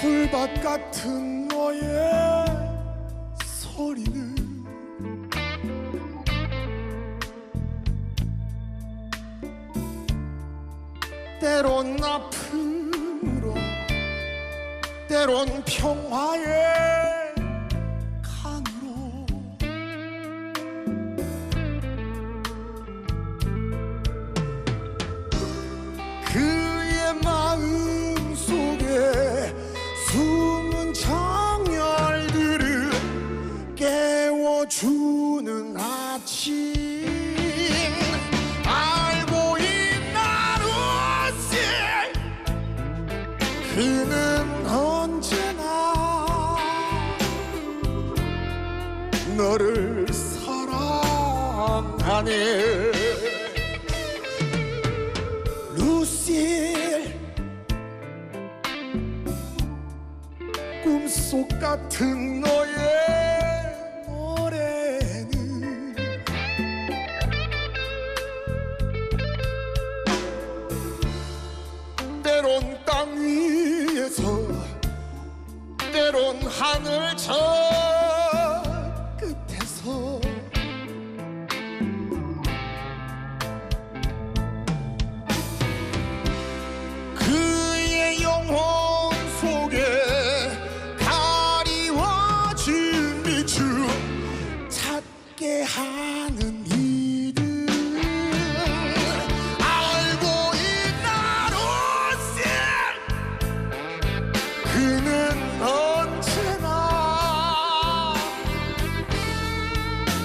풀밭 같은 너의 소리는 때론 아픔으로 때론 평화에 주는 아침. 알고 있나 루시 그는 언제나 너를 사랑하네. 루시 꿈속 같은 너의 땅 위에서 때론 하늘 저 끝에서 그의 영혼 속에 가리와 진미추 찾게 하는 이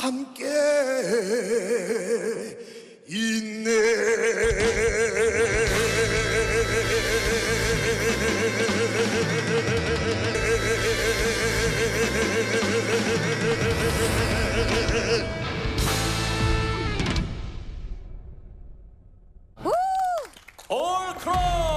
함께 있네. 올크로